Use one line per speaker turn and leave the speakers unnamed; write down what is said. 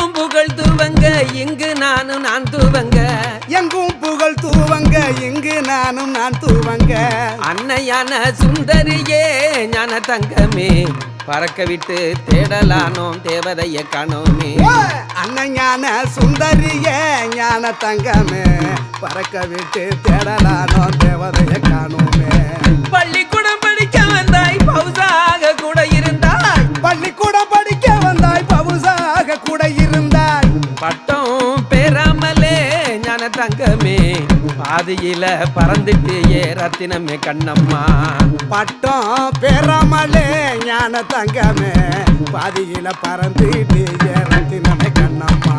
எங்கும் புகழ் துவங்க இங்கு நானும் நான் துவங்க.
எங்கும் புகழ் தூவங்க இங்கு நானும் நான் தூவங்க.
அன்னையான சுந்தரியே ஞான தங்கமே பறக்க விட்டு தேடலானோம் தேவதைய காணோமே.
அண்ணஞான சுந்தரிய ஞான தங்கமே பறக்க விட்டு தேடலானோ தேவதைய காணுமே.
பள்ளிக்கூடம் படிக்க வந்தாய் பவுசாக கூட இருந்தாய்.
பள்ளிக்கூடம் படிக்க வந்தாய் பவுசாக கூட
தான தங்கமே. பாதியில பறந்துட்டியே ரத்தினமே கண்ணம்மா.
பட்டம் பெறாமலே ஞான தங்கமே. பாதியில பறந்துட்டியே ரத்தினமே கண்ணம்மா.